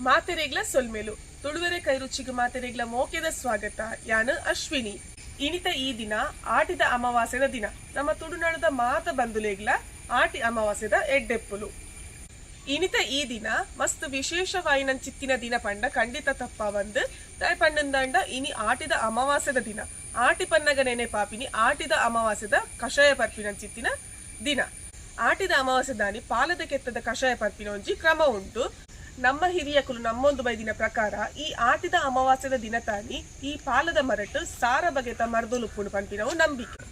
ಮಾತೆರೆಗ್ಲ ಸೊಲ್ಮೇಲು. ತುಳುವೆರೆ ಕೈರುಚಿಗೆ ಮಾತೆರೆಗ್ಲ ಮೋಕೆದ ಸ್ವಾಗತ. ಯಾನು ಅಶ್ವಿನಿ. ಇನಿತ ಈ ದಿನ ಆಟಿದ ಅಮಾವಾಸ್ಯದ ದಿನ. ನಮ್ಮ ತುಳುನಾಡದ ಮಾತ ಬಂಧುಲೇಗ್ಲ ಆಟಿ ಅಮಾವಾಸ್ಯದ ಎಡ್ಡೆಪ್ಪುಲು. ಇನಿತ ಈ ದಿನ ಮಸ್ತ್ ವಿಶೇಷವಾಯಿನ ಚಿತ್ತಿನ ದಿನ ಪಂಡ ಖಂಡಿತ ತಪ್ಪ ಒಂದು ತಾಯ್ ಪಂಡಂದಾಂಡ ಇನಿ ಆಟಿದ ಅಮಾವಾಸ್ಯದ ದಿನ. ಆಟಿ ಪನ್ನಗ ನೆನೆ ಪಾಪಿನಿ, ಆಟಿದ ಅಮಾವಾಸ್ಯದ ಕಷಾಯ ಪರ್ಪಿನ ಚಿತ್ತಿನ ದಿನ. ಆಟಿದ ಅಮಾವಾಸ್ಯ ದಾನಿ ಪಾಲದ ಕೆತ್ತದ ಕಷಾಯ ಪರ್ಪಿನ ಒಂಜಿ ಕ್ರಮ ಉಂಟು. ನಮ್ಮ ಹಿರಿಯಕುಲು ನಮ್ಮೊಂದು ಬೈದಿನ ಪ್ರಕಾರ ಈ ಆಟಿದ ಅಮಾವಾಸ್ಯದ ದಿನ ತಾನಿ ಈ ಪಾಲದ ಮರಟು ಸಾರ ಬಗೆತ ಮರದೊಲುಪ್ಪುಂಡು ಪಂಪಿನವು ನಂಬಿಕೆ.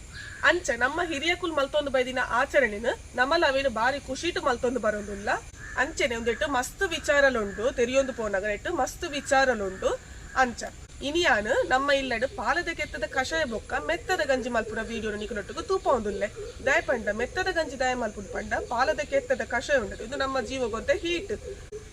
ಅಂಚ ನಮ್ಮ ಹಿರಿಯಕುಲು ಮಲ್ತೊಂದು ಬೈದಿನ ಆಚರಣೆನ ನಮ್ಮಲ ಅವೇನು ಬಾರಿ ಖುಷಿಟು ಮಲ್ತೊಂದು ಬರೋದಿಲ್ಲ. ಅಂಚೆನೆ ಒಂದಿಟ್ಟು ಮಸ್ತ್ ವಿಚಾರಲುಂಡು, ತೆರಿಯೊಂದು ಪೋನಗರೆಟ್ಟು ಮಸ್ತ್ ವಿಚಾರಲುಂಡು ಅಂಚ. ಇನಿಯಾನು ನಮ್ಮ ಇಲ್ಲಡು ಪಾಲದ ಕೆತ್ತದ ಕಷಾಯ ಬೊಕ್ಕ ಮೆತ್ತದ ಗಂಜಿ ಮಲ್ಪುರ ವಿಡಿಯೋ ನಿಕುನೊಟ್ಟಿಗೂ ತೂಪ ಒಂದುಲ್ಲೆ ದಯಪಂಡ ಮೆತ್ತದ ಗಂಜಿ ದಯ ಮಲ್ಪುಡ್ ಪಂಡ ಪಾಲದ ಕೆತ್ತದ ಕಷಾಯ ಉಂಡದು. ಇದು ನಮ್ಮ ಜೀವ ಹೀಟ್.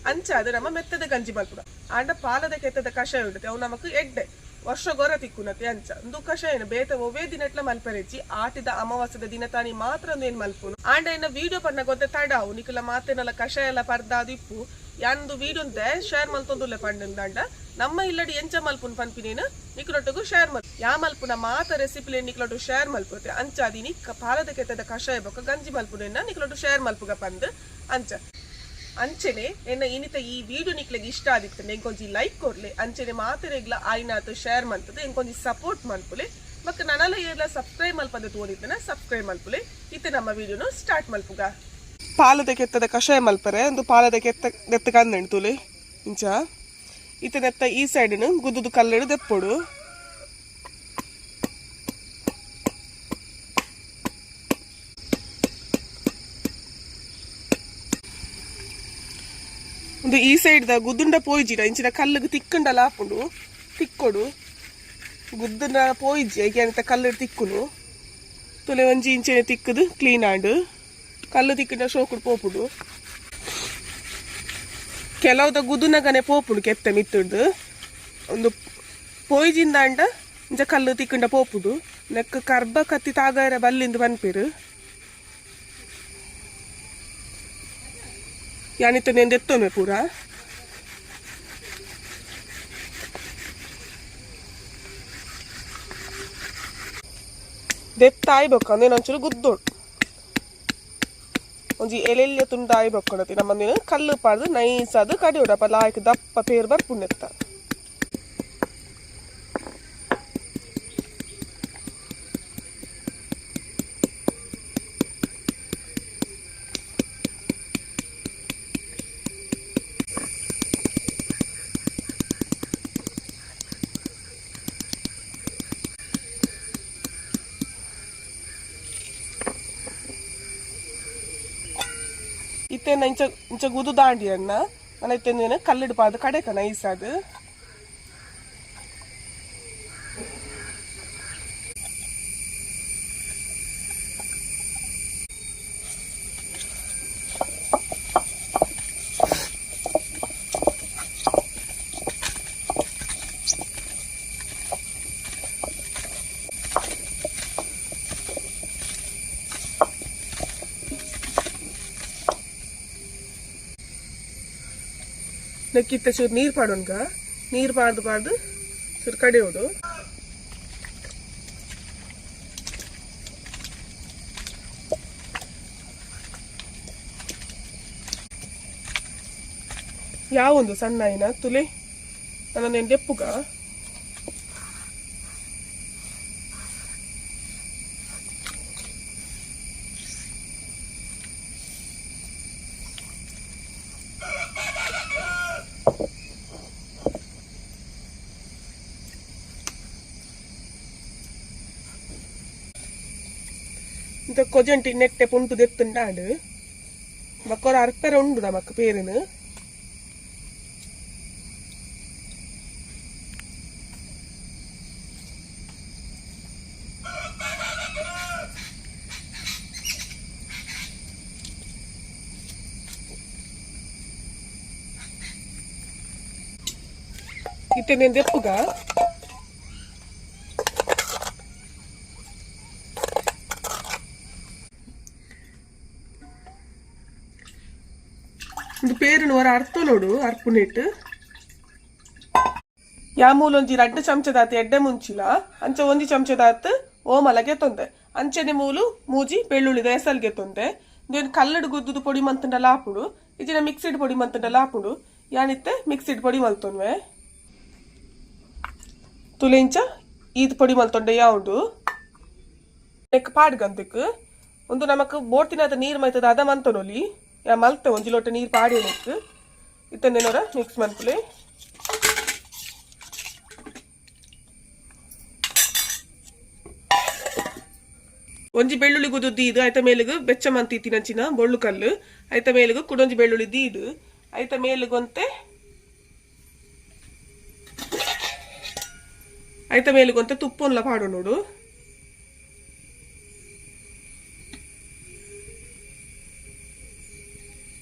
ಅಂಚ ಅದು ನಮ್ಮ ಮೆತ್ತದ ಗಂಜಿ ಮಲ್ಪುಡ ಆಂಡ ಪಾಲದ ಕೆತ್ತದ ಕಷಾಯ ಉಂಡತೆ ಅವು ನಮಕ್ ಎಡ್ಡೆ. ವರ್ಷ ಗೊರ ತಿಕ್ಕುನತೆ ಅಂಚ. ಒಂದು ಕಷಾಯನ ಬೇತ ಒವೇ ದಿನಟ್ಲ ಮಲ್ಪರೆಚ್ಚಿ ಆಟಿದ ಅಮಾವಾಸ್ಯದ ದಿನ ತಾನಿ ಮಾತ್ರ ಒಂದು ಏನ್ ಆಂಡ ಇನ್ನ ವಿಡಿಯೋ ಪಣ್ಣ ಗೊತ್ತ ತಡಾವು. ನಿಕಲ ಮಾತೇನಲ್ಲ ಕಷಾಯ ಎಲ್ಲ ಪರ್ದಾದು ಇಪ್ಪು. ಯಾಂದು ವಿಡಿಯೋ ಶೇರ್ ಮಲ್ತೊಂದುಲ್ಲ ಪಂಡಂದಾಂಡ ನಮ್ಮ ಇಲ್ಲಡಿ ಎಂಚ ಮಲ್ಪುನ್ ಪನ್ಪಿನೇನು ನಿಕ್ಲೊಟ್ಟಿಗೂ ಶೇರ್ ಮಲ್ ಯಾ ಮಲ್ಪುನ ಮಾತ ರೆಸಿಪಿಲೆ ನಿಕ್ಲೊಟ್ಟು ಶೇರ್ ಮಲ್ಪುತ್ತೆ. ಅಂಚಾದಿನಿ ಕ- ಪಾಲದ ಕೆತ್ತದ ಕಷಾಯ ಬೊಕ್ಕ ಗಂಜಿ ಮಲ್ಪುನೆನ್ನ ನಿಕ್ಲೊಟ್ಟು ಶೇರ್ ಮಲ್ಪುಗ ಪಂದ್. ಅಂಚ. ಅಂಚೆನೆ, ಎನ್ನ ಇನಿತ ಈ ವಿಡಿಯೋ ನಿಕ್ಲೆಗ್ ಇಷ್ಟ ಆದಿತ್ತು ಎಂಕೊಂಜಿ ಲೈಕ್ ಕೊರ್ಲೆ ಅಂಚೆನೆ ಮಾತೆರೆಗ್ಲ ಆಯ್ನಾತು ಶೇರ್ ಮಾಡ್ತದೆ ಎಂಕೊಂಜಿ ಸಪೋರ್ಟ್ ಮಲ್ಪುಲೆ ಮಕ್ಕ ನನಲ ಎಲ್ಲ ಸಬ್ಸ್ಕ್ರೈಬ್ ಮಲ್ಪದ ತೋರಿದ್ದನ ಸಬ್ಸ್ಕ್ರೈಬ್ ಮಲ್ಪುಲೆ. ಇತ್ತೆ ನಮ್ಮ ವಿಡಿಯೋನು ಸ್ಟಾರ್ಟ್ ಮಲ್ಪುಗ. ಪಾಲದ ಕೆತ್ತದ ಕಷಾಯ ಮಲ್ಪರೆ ಒಂದು ಪಾಲದ ಕೆತ್ತ, ನೆತ್ತ ತುಲೆ ಇಂಚ, ಇತ್ತ ನೆತ್ತ ಈ ಸೈಡ್ನು ಗುದ್ದುದು ಕಲ್ಲೆಡು ದೆಪ್ಪೊಡು. ಒಂದು ಈ ಸೈಡ್ ದ ಗುದ್ದುಂಡ ಪೋಯಿಜಿ ಇಂಚಿನ ಕಲ್ಲಿಗೆ ತಿಕ್ಕಂಡಲ ಹಾಕೊಂಡು, ತಿಕ್ಕೊಡು. ಗುದ್ದುಂಡ ಪೋಯ್ಜಿ ಎಂತ ಕಲ್ಲು ತಿಕ್ಕುನು. ತುಲೆ ಒಂಜಿ ಇಂಚಿನ ತಿಕ್ಕದು ಕ್ಲೀನ್ ಆಂಡು. ಕಲ್ಲು ತಿಕ್ಕಿನ ಶೋಕುಡು ಪೋಪುಡು. ಕೆಲವುದ ಗುದುನಗನೆ ಪೋಪುಡು, ಕೆತ್ತ ಮಿತ್ತುಂಡು. ಒಂದು ಪೋಯಿಜಿಂದ ಅಂಡ, ಇಂಚ ಕಲ್ಲು ತಿಕ್ಕೊಂಡ ಪೋಪುಡು ನೆಕ್ಕ ಕರ್ಬ ಕತ್ತಿ ತಾಗಾರ ಬಲ್ಲಿಂದು ಬನ್ಪೇರು. ಯಾನಿತ್ತು ನೆಂದು ಎತ್ತೊಮ್ಮೆ ಪೂರ ದೆತ್ತ ಆಯ್ಬೇಕು ಅಂದ್ರೆ ಒಂಚೂರು ಗುದ್ದೋಡು ಒಂಜಿ ಎಲೆಲ್ಯ ತುಂಡ ಆಯ್ಬೇಕು ನಮ್ಮಂದಿನ ಕಲ್ಲು ಪಾಡ್ದು ನೈಸ್ ಅದು ಕಡಿಯೋಡಪ್ಪ ಲಾಯ್ಕ್ ದಪ್ಪ ಪೇರು ಬರ್ಪುಣ್ಣೆತ್ತ ಇತ್ತೇನ ಇಂಚ ಇಂಚ ಗುದು ದಾಂಡಿ ಅಣ್ಣ ನನ್ನ ಇತ್ತೇನ ಕಲ್ಲಿಡು ಪಾದ ಕಡೆಕ ನೈಸ್ ನೆಕ್ಕಿತ್ತ ಚೂರು ನೀರು ಪಾಡೋನ್ಗ ನೀರು ಪಾಡ್ದು ಪಾಡ್ದು ಚೂರು ಕಡಿಯೋಡು ಯಾವೊಂದು ಸಣ್ಣ ಐನ ತುಲಿ. ನನ್ನ ದೆಪ್ಪುಗ ఇంత కొజంటి నెట్టె పుంటు తెత్తుండాడు బక్కొర అర్పెర ఉండు నమకు పేరును ఇతే నేను ಪೇರುನು ವರ ಅರ್ಥ ನೋಡು ಅರ್ಪುನೆಟ್ ಯಾಮೂಲೊಂಜಿ ರಡ್ಡು ಚಮಚದಾತ ಎಡ್ಡೆ ಮುಂಚಿಲ, ಅಂಚ ಒಂಜಿ ಚಮಚದಾತ ಓಮಲಗೆ ತೊಂದೆ. ಅಂಚನೆ ಮೂಲು ಮೂಜಿ ಬೆಳ್ಳುಳ್ಳಿ ದೇಸಲ್ಗೆ ತೊಂದೆ. ದೇನ್ ಕಲ್ಲಡು ಗುದ್ದುದು ಪೊಡಿ ಮಂತಂಡ ಲಾಪುಡು ಇಜಿನ ಮಿಕ್ಸಿಡ್ ಪೊಡಿ ಮಂತಂಡ ಲಾಪುಡು. ಯಾನಿತ್ತೆ ಮಿಕ್ಸಿಡ್ ಪೊಡಿ ಮಲ್ತೊನ್ವೆ ತುಲೆಂಚ ಈದ್ ಪೊಡಿ ಮಲ್ತೊಂಡೆ ಯಾವುದು ನೆಕ್ ಪಾಡ್ಗಂತಕ್. ಒಂದು ನಮಕ್ ಬೋಟಿನಾದ ನೀರ್ ಮೈತದ ಅದ ಮಂತನೊಲಿ ಮಲ್ತ ಒಂಜಿ ಲೋಟ ನೀರ್ ಪಾಡಿ ನೆಕ್ ಇತ್ತಂದೇನೋರ ಮಿಕ್ಸ್ ಮನ್ಪುಲೆ ಒಂಜಿ ಬೆಳ್ಳುಳ್ಳಿ ಗುದ್ದು ಇದು ಐತ ಮೇಲಿಗೆ ಬೆಚ್ಚ ಮಂತಿ ತಿನಂಚಿನ ಬೊಳ್ಳು ಕಲ್ಲು ಐತ ಮೇಲಿಗೆ ಕುಡೊಂಜಿ ಬೆಳ್ಳುಳ್ಳಿ ದೀದು ಐತ ಮೇಲಿಗೊಂತೆ ಐತ ಮೇಲಿಗೊಂತೆ ತುಪ್ಪೊನ್ಲ ಪಾಡು ನೋಡು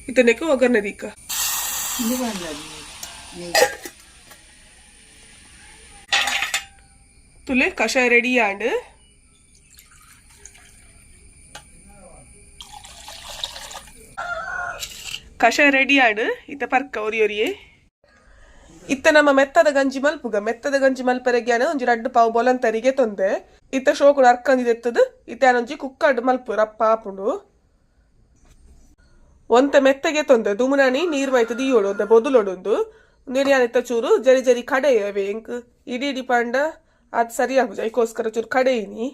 ಇತನೆಕ್ಕೆ ಒಗ್ಗರಣೆ ದೀಕ ఇది వాళ్ళది ತುಲೆ ಕಷಾಯ ರೆಡಿ ಆಂಡ್ ಕಷಾಯ ರೆಡಿ ಆಂಡ್ ಇತ್ತ ಪರ್ಕ ಒರಿ ಒರಿಯೇ ಇತ್ತ ನಮ್ಮ ಮೆತ್ತದ ಗಂಜಿ ಮಲ್ಪುಗ ಮೆತ್ತದ ಗಂಜಿ ಮಲ್ಪರೆಗ್ಯಾನ ಒಂಜಿ ರಡ್ಡು ಪಾವು ಬೊಲಂತರಿಗೆ ತೊಂದೆ ಇತ್ತ ಶೋಕುಡು ಅರ್ಕಂದಿದೆತ್ತದು ಇತ್ತ ಒಂಜಿ ಕುಕ್ಕಡ್ ಮಲ್ಪು ರಪ್ಪ ಆಪುಂಡು ಒಂತೆ ಮೆತ್ತಗೆ ತೊಂದೆ ದುಮುನಾನಿ ನೀರ್ ಮೈತು ದಿಯೋಡು ಒಂದೆ ಬೊದುಲೊಡೊಂದು ನಿರ್ಯಾನಿತ್ತ ಚೂರು, ಜರಿ ಜರಿ ಕಡೆ ಎಂಕ್ ಇಡಿ ಇಡಿ ಪಾಂಡ, ಅದು ಸರಿ ಆಗುಜ ಐಕೋಸ್ಕರ ಚೂರು ಕಡೆಯಿನಿ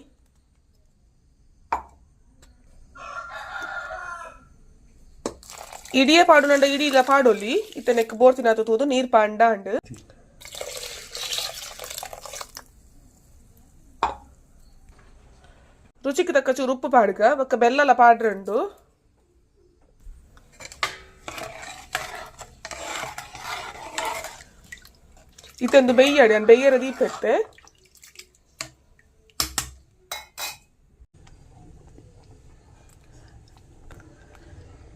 ಇಡಿಯೇ ಪಾಡು ನಂಡ, ಇಡಿ ಇಲ್ಲ ಪಾಡೋಲಿ. ಇತನಕ್ಕೆ ನೆಕ್ ಬೋರ್ತಿನ ತೂದು ನೀರ್ ಪಾಂಡ ಅಂಡ್. ರುಚಿಗೆ ತಕ್ಕ ಚೂರು ಉಪ್ಪು ಪಾಡ್ಗ, ಬೊಕ್ಕ ಬೆಲ್ಲಲ ಪಾಡ್ರಂಡು. ನಾನು ಬೆಯ್ಯರ ದೀಪ ಎತ್ತೆ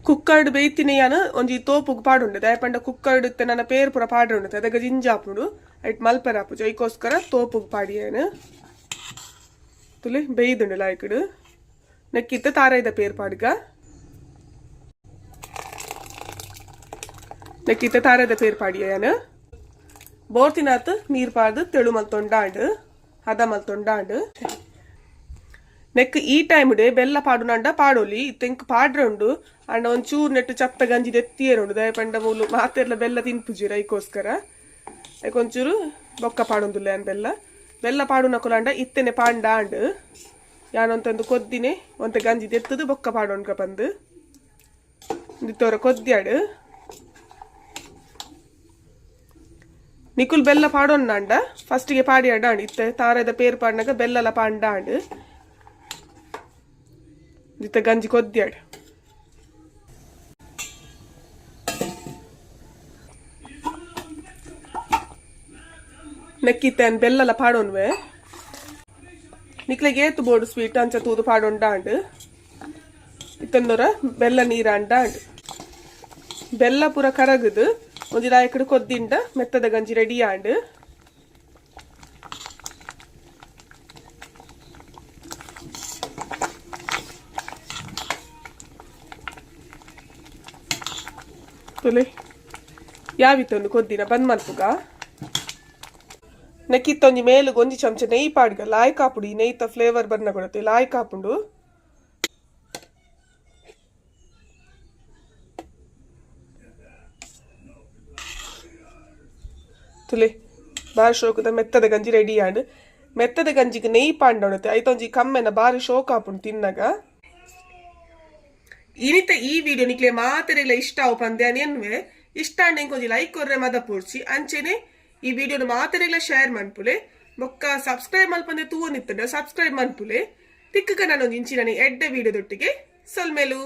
ಕುಕ್ಕರ್ಡ್ ಬೇಯ್ತಿನಿ ಯಾನ, ಒಂಜಿ ತೋಪುಗ್ ಪಾಡುಂಡೆ, ದಯಪಂಡ ಕುಕ್ಕರ್ಡ್ ಇತ್ತೆ, ನನ್ನ ಪೇರ್ ಪುರ ಪಾಡುಂಡೆ ಅದಕ್ಕೆ ಜಿಂಜಾಪುಡು ಐಟ್ ಮಲ್ಪರ ಆಪು ಜೈಕೋಸ್ಕರ ತೋಪುಗ್ ಪಾಡಿಯೇನು ತುಲಿ, ಬೇಯ್ದುಂಡೆ ಲಾಯ್ಕಡು. ನೆಕ್ಕಿತ್ತ ತಾರೈದ ಪೇರ್ ಪಾಡ್ಗ. ನೆಕ್ಕಿತ್ತ ತಾರೈದ ಪೇರ್ ಪಾಡಿಯೇನು ಬೋರ್ತಿನಾತ್ ನೀರ್ ಪಾಡ್ದು ತೆಳು ಮಲ್ತೊಂಡಾಂಡು ಹದ ಮಲ್ತೊಂಡಾಂಡು ನೆಕ್ ಈ ಟೈಮ್ ಡೆ ಬೆಲ್ಲ ಪಾಡುನಂಡ ಪಾಡೋಲಿ ಇತ್ತೆಂಕ್ ಪಾಡ್ರಂಡು ಅಂಡ ಒಂಚೂರು ನೆಟ್ಟು ಚಪ್ಪ ಗಂಜಿ ಎತ್ತಿಯರುಂಡು ದಯಪಂಡ ಮೂಲು ಮಾತೆರ್ಲ ಬೆಲ್ಲ ತಿನ್ಪುಜಿರ ಐಕೋಸ್ಕರ ಐಕೊಂಚೂರು ಬೊಕ್ಕ ಪಾಡೊಂದುಲ್ಲೆ ಅನ್ ಬೆಲ್ಲ. ಬೆಲ್ಲ ಪಾಡು ನಕುಲಾಂಡ ಇತ್ತೆನೆ ಪಾಂಡ ಅಂಡ್ ಯಾನೊಂತಂದು ಕೊದ್ದಿನೆ, ಒಂತೆ ಗಂಜಿ ಎತ್ತದು ಬೊಕ್ಕ ಪಾಡೋನ್ಕ ಬಂದು ಇತ್ತೋರ ಕೊದ್ದ್ಯಾಡು ನಿಕುಲ್ ಬೆಲ್ಲ ಪಾಡೋನ್ನಾಂಡ ಫಸ್ಟ್ಗೆ ಪಾಡಿ ಅಡ್ಡಾಂಡ್ ಇತ್ತೆ ತಾರದ ಪೇರು ಪಾಡಿನಾಗ ಬೆಲ್ಲಲ ಪಾಂಡಾಂಡ್ ಇತ್ತ ಗಂಜಿ ಕೊದ್ದ್ಯಾಡ್ ನೆಕ್ಕಿತ್ತೆನ್ ಬೆಲ್ಲಲ ಪಾಡೋನ್ವೆ. ನಿಕ್ಲೆಗೆ ಏತು ಬೋಡು ಸ್ವೀಟ್ ಅಂಚ ತೂದು ಪಾಡೊಂಡಾಂಡ್ ಇತ್ತಂದೊರ ಬೆಲ್ಲ ನೀರ ಅಂಡಾಂಡ್ ಬೆಲ್ಲ ಪೂರ ಕರಗದು. ಒಂಜಿ ಲಾಯಕಡು ಕೊದ್ದಿಂಡ, ಮೆತ್ತದ ಗಂಜಿ ರೆಡಿ ಆಂಡ್. ತೊಲೆ. ಯಾವಿತ್ತೊಂದು ಕೊದ್ದಿನ? ಬಂದ್ ಮಲ್ಪುಗ ನೆಕ್ಕಿತ್ತೊಂಜಿ ಮೇಲು ಒಂಜಿ ಚಮಚ ನೆಯ್ ಪಾಡ್ಗ ಲಾಯ್ ಕಾಪುಡು ಈ ನೆಯ್ತ ಫ್ಲೇವರ್ ಬರ್ನ ಕೊಡತ್ತೆ, ಲಾಯ್ ಕಾಪುಂಡು. ಬಾರಿ ಶೋಕದ ಮೆತ್ತದ ಗಂಜಿ ರೆಡಿ ಆಂಡ್ ಮೆತ್ತದ ಗಂಜಿಗೆ ನೆಯ್ ಪಾಂಡೊಣತೆ ಐತೊಂಜಿ ಕಮ್ಮೆನ ಬಾರಿ ಶೋಕ ಆಪುಂಡು ತಿನ್ನಗ ಇನಿತ ಈ ವಿಡಿಯೋ ನಿಕ್ಲೆ ಮಾತೆರೆಲ್ಲ ಇಷ್ಟ ಅವು ಪಂದ್ಯಾನಿ ಎನ್ವೆ ಇಷ್ಟ ಅಂಡ್ ಕೊಂಚ ಲೈಕ್ ಕೊರ್ರೆ ಮದ ಪೂರ್ಚಿ ಅಂಚೆನೆ ಈ ವಿಡಿಯೋನ ಮಾತೆರೆಲ್ಲ ಶೇರ್ ಮನ್ಪುಲೆ ಬೊಕ್ಕ ಸಬ್ಸ್ಕ್ರೈಬ್ ಮಲ್ಪಂದೆ ತೂವ ನಿತ್ತಂಡ ಸಬ್ಸ್ಕ್ರೈಬ್ ಮನ್ಪುಲೆ ತಿಕ್ಕಗ ನಾನು ಇಂಚಿನ ಎಡ್ಡೆ ವಿಡಿಯೋದೊಟ್ಟಿಗೆ ಸೊಲ್ಮೇಲು